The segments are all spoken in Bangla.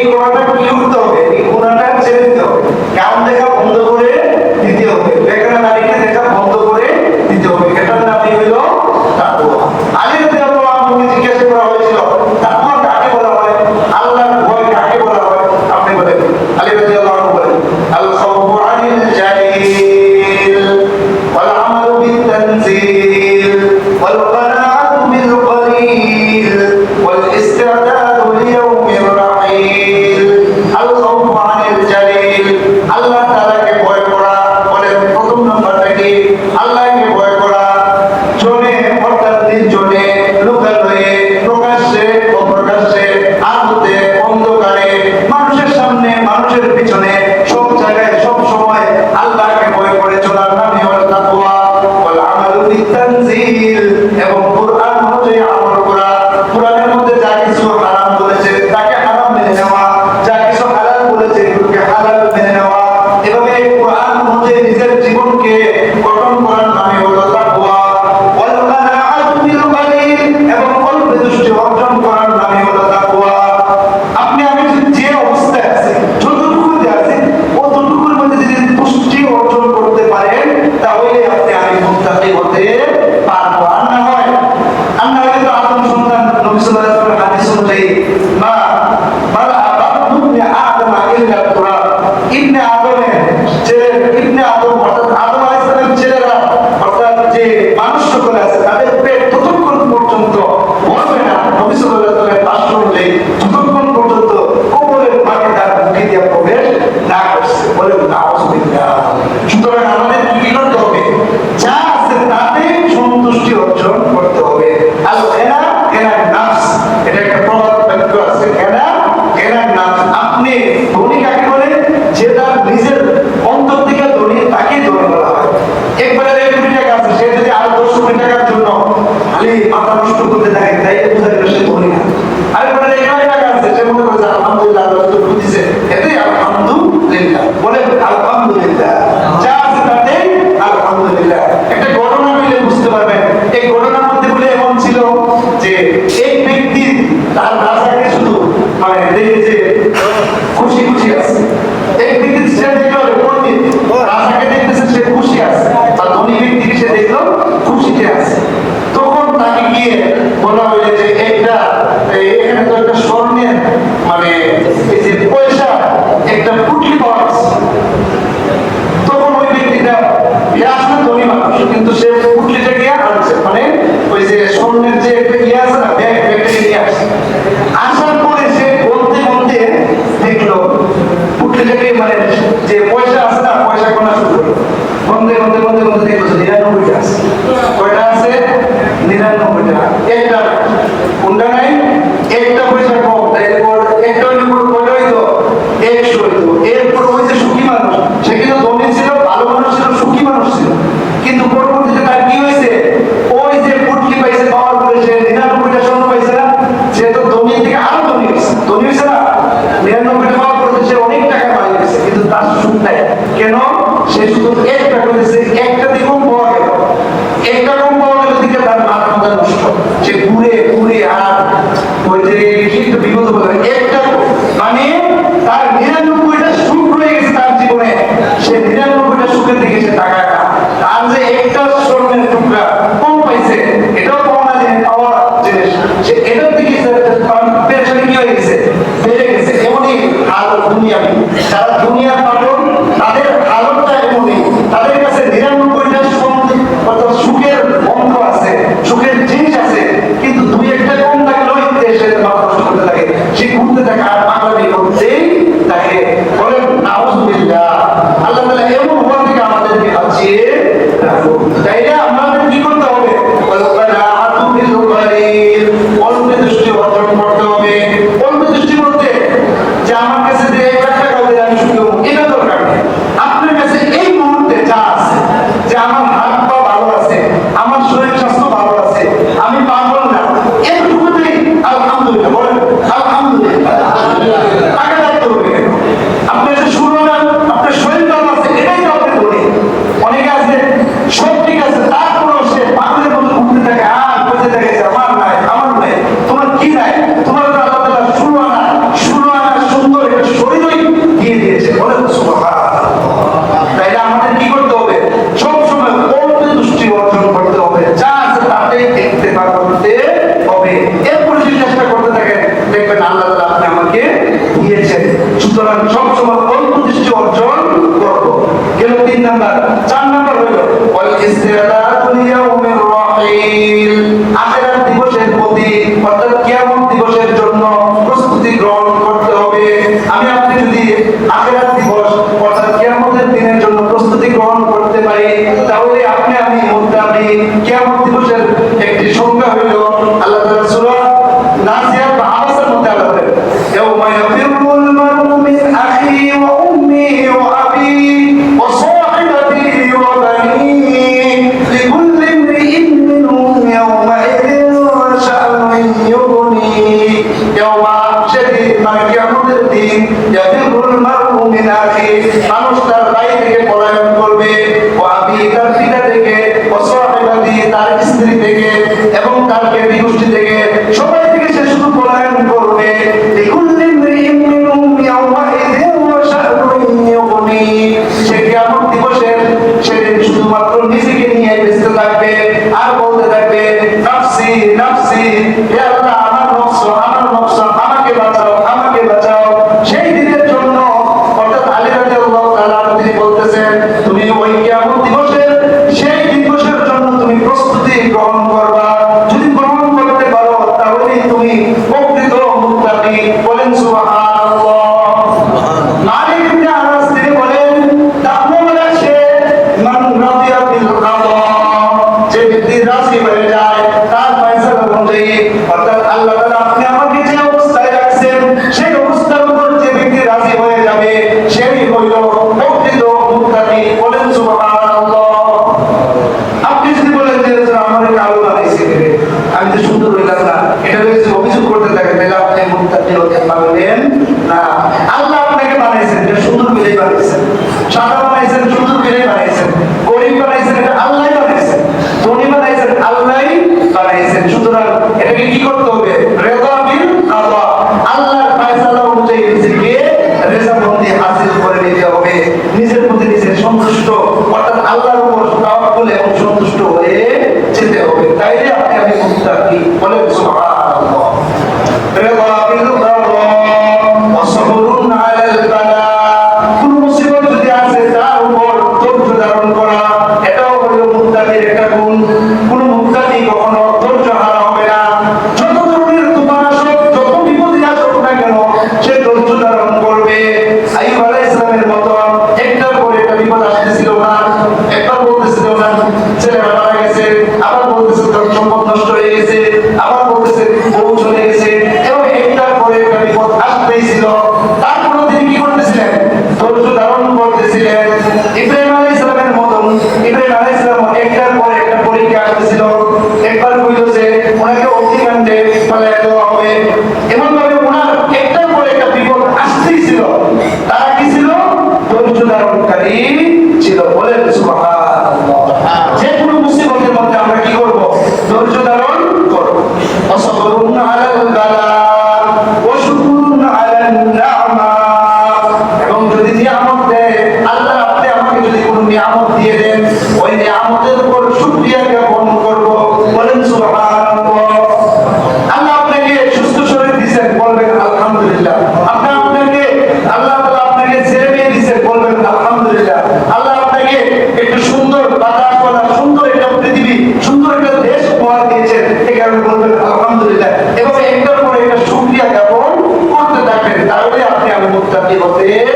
এই কোনাটা উঠতে হবে? এই কোনাটা ছেড়ে দিতে হবে। কাম দেখা বন্ধ করে দিতে হবে। বেকার নারীকে দেখা বন্ধ করে দিতে হবে। এটার নাম হইল তাকুয়া আলীর দেওয়া আমাকে জিজ্ঞাসা করা হয়েছিল তাকুয়া কাকে বলা হয়? আল্লাহর ভয় কাকে বলা হয়? আপনি বলেন। আলী রাজি আল্লাহ বলেন আল খাউফু আনিল জাহিল ওয়াল আমালু বিত তানজিল ওয়াল সে কিয়ামত দিবসের সেদিন শুধুমাত্র নিজেকে ధైర్యం ওই নিয়ামতের উপর শুকরিয়া জ্ঞাপন করব। বলেন, সুবহানাল্লাহ। আল্লাহ আপনাকে সুস্থ শরীর দিয়েছেন বলবেন, আলহামদুলিল্লাহ। আপনি আপনাকে, আল্লাহ তাআলা আপনাকে ছেলে দিয়েছেন বলবেন, আলহামদুলিল্লাহ। আল্লাহ আপনাকে একটু সুন্দর বাতাস বলা সুন্দর একটা পৃথিবী, সুন্দর একটা দেশ উপহার দিয়েছেন। এ কারণে বলবেন, আলহামদুলিল্লাহ। এভাবে একটার পর একটা শুকরিয়া জ্ঞাপন করতে থাকবেন। তাহলে আপনি আমি মুক্তি হতে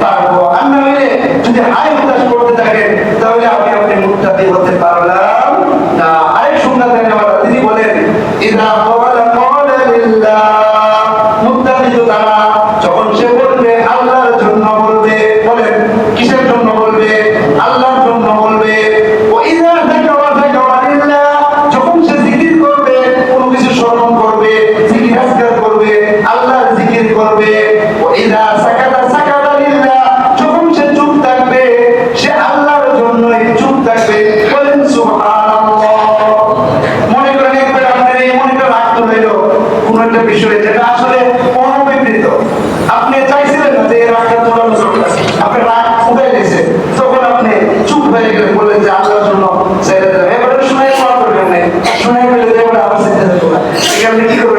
পারব। আর যদি হাই উদাস করতে থাকেন করবে। বলেন আপনি চাইছিলেন না যে এই রাগটা তোলার রাগ উঠে গেছে তখন আপনি চুপ হয়ে গেলেন, বললেন যে আল্লাহর জন্য ছেড়ে দিলাম এবারে শুনে করবেন না শুনে ফেলে দেবেন আবার সেটা এখানে কি করবেন